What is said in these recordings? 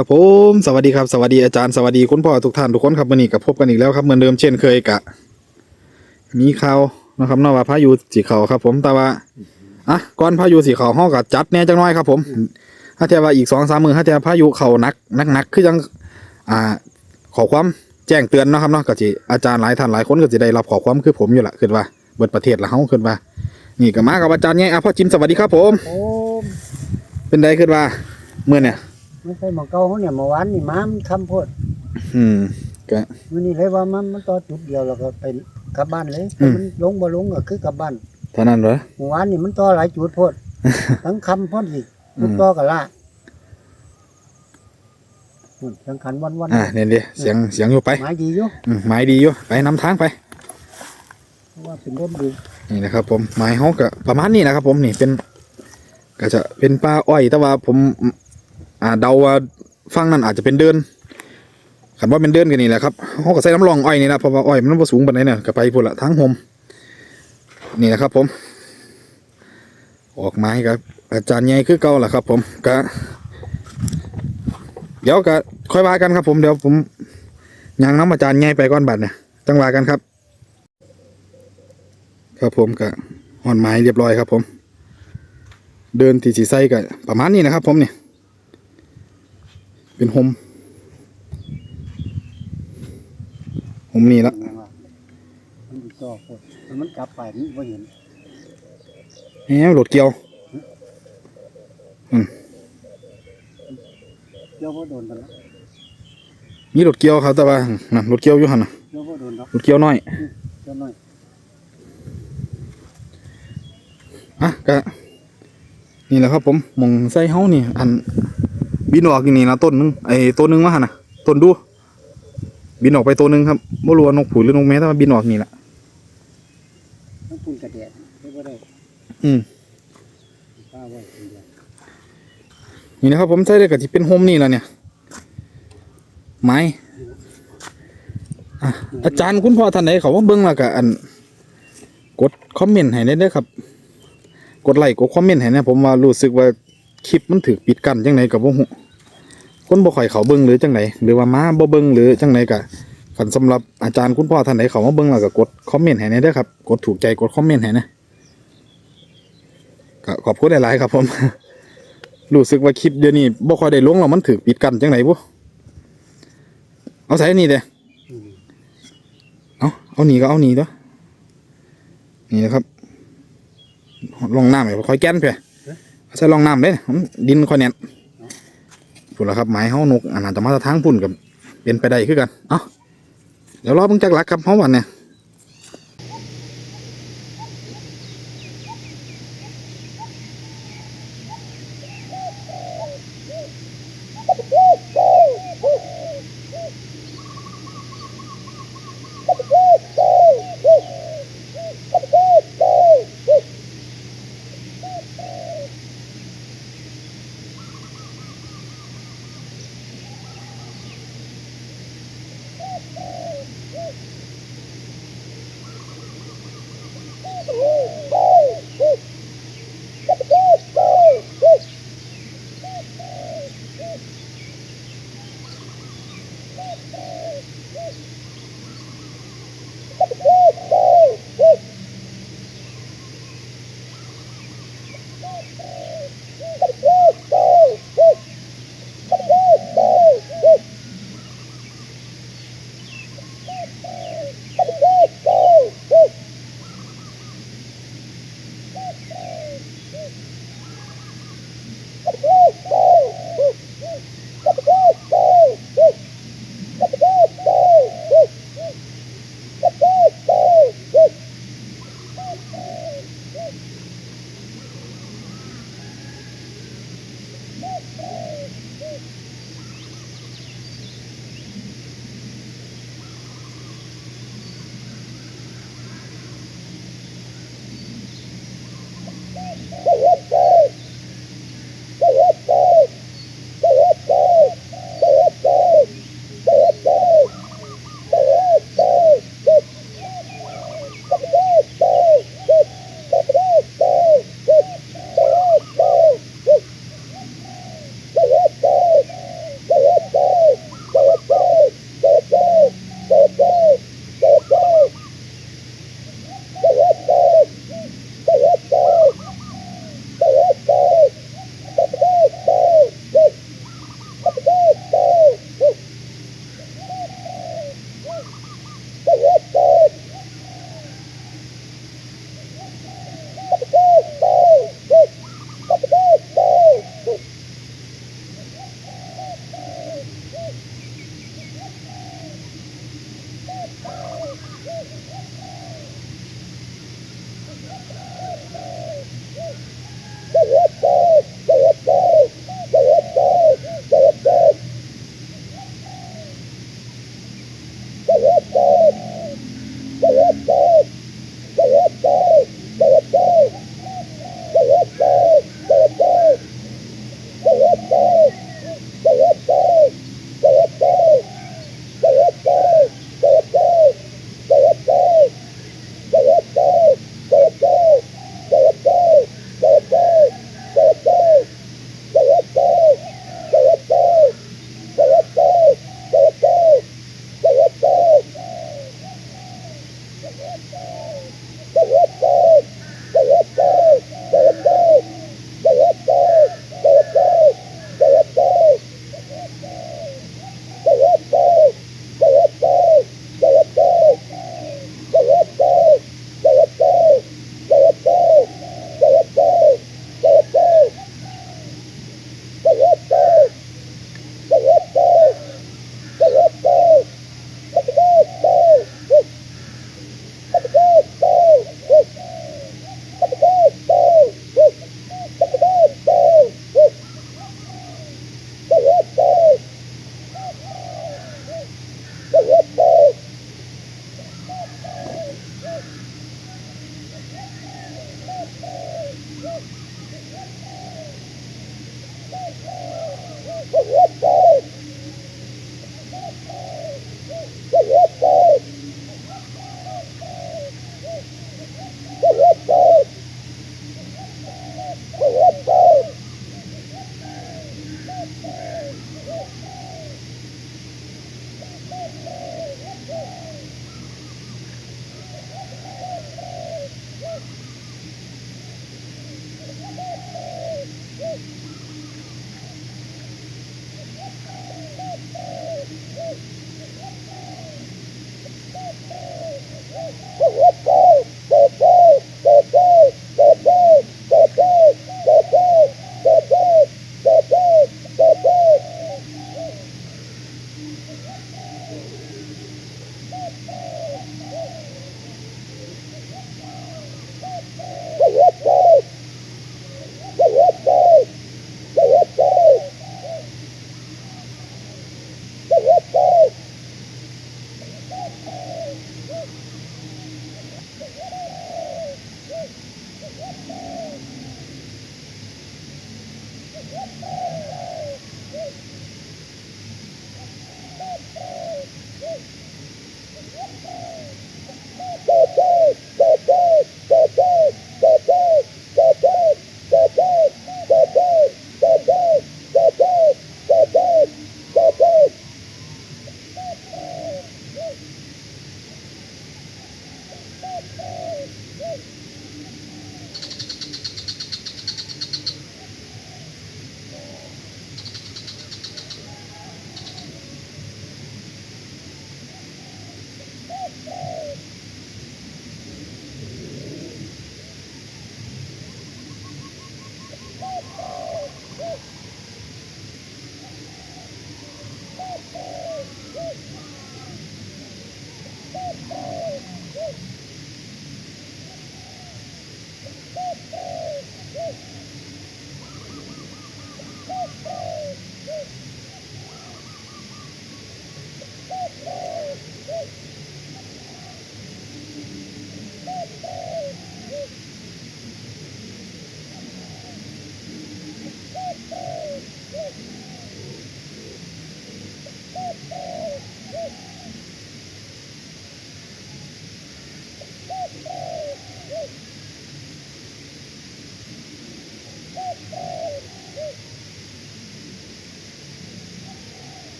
ครับผมสวัสดีครับสวัสดีอาจารย์สวัสดีคุณพ่อทุกท่านทุกคนครับวันนี้กับพบกันอีกแล้วครับเหมือนเดิมเช่นเคยกะ มีข่าวนะครับเนอกว่าพายุสีขาวครับ ผมแต่ว่าอะก่อนพายุสีขาวห้องกับจัดแน่จังน้อยครับ ผมถ้าแต่ว่าอีกสองสามมือถ้าแต่พายุเขาหนักหนักหนักคือยังอ่า ขอความแจ้งเตือนเนาะครับเนาะก็จิอาจารย์หลายท่านหลายคนก็จะได้รับขอความคือผมอยู่ละคือว่าเบิดประเทศละเฮาคือว่านี่ก็มากับอาจารย์ไงอะพ่อจิมสวัสดีครับ ผมโอ้เป็นไดคือว่าเมื่อเนี่ย ไม่ใช่หมองเก่าเขาเนี่ยเมื่อวานนี่ม้ามันคำโพดอืมก็มื้อนี้เลยว่ามันมันต่อจุดเดียวแล้วก็ไปกลับบ้านเลยอืม มันลงบ่ลงก็คือกลับบ้านเท่านั้นเหรอ เมื่อวานนี่มันต่อหลายจุดโพด ทั้งคำโพดอีกอืมมันต่อกับละนู่นสังขันวันวันอ่าเนี่ยดิเสียงเสียงอยู่ไปหมายดีอยู่อืมหมายดีอยู่ไปนำทางไป เพราะว่าเป็นรถดีนี่นะครับผมหมายเฮาก็ประมาณนี้นะครับผมนี่เป็น ก็จะเป็นป่าอ้อยแต่ว่าผม อ่าเดาว่าฟังนั้นอาจจะเป็นเดินคันว่าเป็นเดินกันนี่แหละครับเฮาก็ใส่น้ำรองอ้อยนี่นะเพราะว่าอ้อยมันบ่สูงปานใดเนี่ยก็ไปพุ่นละทั้งโฮมนี่นะครับผม ออกไม้ครับ อาจารย์ใหญ่คือเก่าแหละครับ ผมก็เดี๋ยวก็ค่อยว่ากันครับ ผมเดี๋ยวผมยังน้ำอาจารย์ใหญ่ไปก่อนบัดเนี่ยจังว่ากันครับ ครับผมก็ห่อนไม้เรียบร้อยครับ ผม เดินที่สีไส้ก็ประมาณนี้นะครับ ผมเนี่ย เป็นโฮมโฮมนี่ละมันอยู่ต่อโพดมันกลับไปมันบ่เห็นแหมรถเกี่ยวเดี๋ยวบ่โดนกันละมีรถเกี่ยวครับแต่ว่านั่นรถเกี่ยวอยู่หันนะเดี๋ยวบ่โดนดอกรถเกี่ยวน้อยเดี๋ยวหน่อยอะก็นี่แหละครับผมหมองไส้เฮานี่อัน บินออกอยู่นี่นะต้นหนึงไอ้ต้นหนึงว่าหันนะต้นดู บินออกไปตัวหนึงครับไม่รู้ว่านกผูหรือนกแม้แต่ว่าบินออกนี่แหละต้องปุ่นกระแดดได้บ่ได้อืมป้าไว้คนเดียวนี่นะครับผมใช้ได้กับที่เป็นโฮมนี่แหละเนี่ยไม้อะอาจารย์คุณพ่อท่านไหนเขาว่าเบิ้งแล้วก็อัน กดคอมเมนต์ให้ได้เด้อครับ กดไลค์กดคอมเมนต์ให้นะผมว่ารู้สึกว่า คลิปมันถูกปิดกั้นจังไหนกับว่าคนบ่ค่อยเขาเบิ้งหรือจังไหนหรือว่ามาบ่เบิ้งหรือจังไหนกะคันสำหรับอาจารย์คุณพ่อท่านไหนเขามาเบิ้งแล้วก็กดคอมเมนต์ให้ได้เด้อครับกดถูกใจกดคอมเมนต์ให้นะก็ขอบคุณหลายๆครับผมรู้สึกว่าคลิปเดี๋ยวนี้บ่ค่อยได้ลงแล้วมันถูกปิดกั้นจังไหนบุเอาใส่นี่เด้เอาเอาหนีก็เอาหนีตัวนี่นะครับลองหน้ำไปค่อยแก้นเพื่อ ใส่ลองน้ำเด้ดินค่อยเน่นฝุ่นละครับไม้เฮานกอันนั้นจะมาทางพุ่นกับเป็นไปได้ขึ้นกัน เอาเดี๋ยวรอเพิ่งจักรักครับเฮาวันเนี่ย Oh!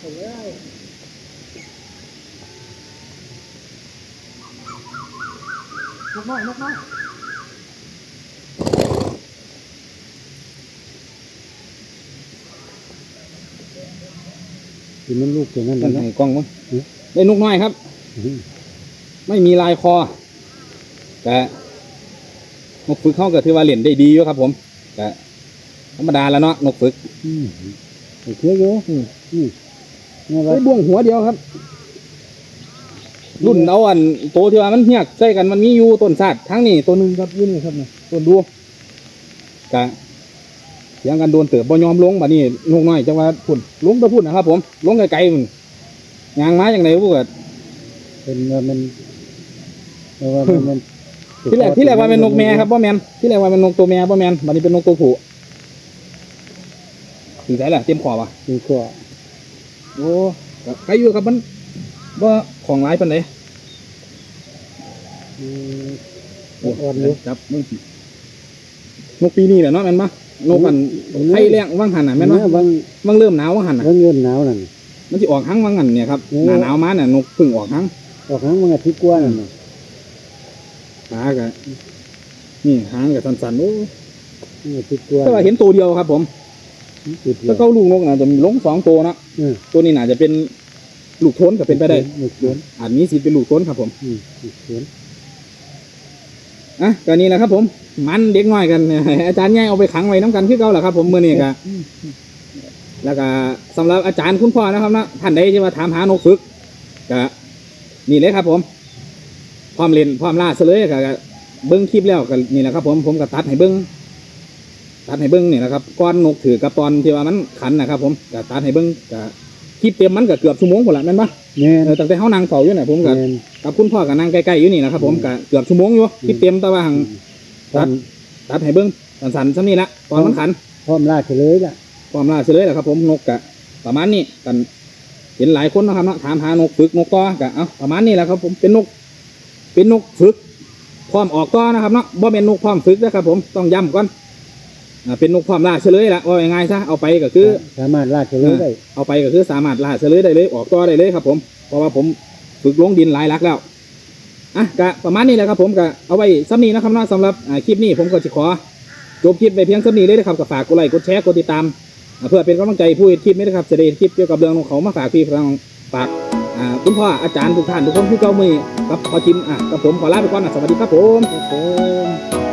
นกน้อยนกน้อยกินมันลูกอย่างนั้นมันนะให้กล้องมั้งอืมได้นกน้อยครับอืมไม่มีลายคอ แต่นกฝึกเขาก็ถือว่าเล่นได้ดีอยู่ครับ ผมแต่ธรรมดาแล้วเนาะนกฝึกอืมโอเคอยู่ อืมอืมนี่ว่าไอ้บ่วงหัวเดียวครับ รุ่นเอาอันโตที่ว่ามันเฮียกใส่กันมันมีอยู่ต้นซาดทั้งนี้ตัวหนึ่งครับอยี่นี่ครับเนี่ยต้นดูกะเสียงกันโดนเติบบ่ยอมลงบัดนี้นกน้อยจังว่าพุ่นลงไปพุ่นนะครับ ผมลงไกลๆมันยางไม้อย่างไรพวกเป็นว่ามันว่ามันมันที่แรกที่แรกว่าเป็นนกแม่ครับบ่แมนที่แรกว่าเป็นนกตัวแม่บ่แมนบัดนี้เป็นนกตัวผู้ถึงใจแหละเต็มขอบอะคือก็ โอ้ก็ใครอยู่ครับมันบ่ของร้ายปานใดอืมอ่อนอยู่จับมึงสินกปีนี้แหละเนาะแม่นปะนกกันไข่แรงว่างหันน่ะแม่นปะบางว่างเริ่มหนาวว่างหันน่ะบางเงินหนาวนั่นมันจะออกหังว่างหันเนี่ยครับโอ้หน้าหนาวมาเนี่ยนกเพึ่งออกหังออกครั้งมันอาทิตย์กว่านั่นน่ะหากะนี่หางกับสันๆโอ้มันอาทิตย์กว่าแต่ว่าเห็นตัวเดียวครับผม จุดเดียแล้ววก็ลูกนกน่ะจะมีลงสองตัวเนาะเออตัวนี้น่าจะเป็นลูกโทนก็เป็นไปได้ลูกสวนอาจมีสิทธิ์เป็นลูกโทนครับผมอืมลูกสวนอะก็นี่แหละครับ ผม มันเด็กน้อยกัน อาจารย์ใหญ่เอาไปขังไว้น้ำกันคือเก่าแหละครับ ผมมื่อนี้ก็แล้วก็สำหรับอาจารย์คุณพ่อนะครับนะท่านใดที่มาถามหานกฝึกก็นี่เลยครับ ผมพร้อมเล่นพร้อมล่าเสลยก็ก็เบิ้งคลิปแล้วก็นี่แหละครับ ผมผมก็ตัดให้เบิ้ง ตัดให้เบิ้งนี่นะครับก้อนนกถือกับตอนที่ว่ามันขันนะครับผมก็ตัดให้เบิ้งก็คลิปเต็มมันก็เกือบชั่วโมงคนละแม่นปะแม่นเออตั้งแต่เฮานั่งเฝ้าอยู่เนี่ยผมก็แม่น กับคุณพ่อก็นั่งใกล้ๆอยู่นี่นะครับผมก็เกือบชั่วโมงอยู่คลิปเต็มแต่ว่าหัง พร้อมตัดให้เบิ้งสันๆซ้ำนี่ละตอนมันขัน พร้อมลาดเฉลยล่ะความล่าเฉลยแหละครับผมนกกะประมาณนี้กันเห็นหลายคนนะครับเนาะถามหานกฝึกนกต่อกะเอาประมาณนี้แหละครับผมเป็นนก เป็นนกฝึกพร้อมออกต่อนะครับเนาะบ่เป็นนกพร้อมฝึกนะครับผมต้องย้ำก่อน อ่าเป็นนกพร้อมล่าเฉลยละว่ายังไงซะเอาไปก็คือ สามารถลาดเฉลยได้เอาไปก็คือสามารถล่าเฉลยได้เลยออกต่อได้เลยครับ ผมเพราะว่าผมฝึกลงดินหลายหลักแล้วอะกะประมาณนี้แหละครับผมกะเอาไว้ซ้ำนี้นะครับเนาะสำหรับอ่าคลิปนี้ผมก็จะขอจบคลิปไปเพียงซ้ำนี้เลยนะครับก็ฝากกดไลค์กดแชร์กดติดตามอ่าเพื่อเป็นกำลังใจผู้เห็นคลิปนี้นะครับจะได้เห็นคลิปเกี่ยวกับเรื่องของเขามาฝากพี่ฟังฝากอ่าคุณพ่ออาจารย์ทุกท่านทุกคนที่เก้ามือครับพอจิมอะกับผมขอลาไปก่อนนะสวัสดีครับผม ครับผม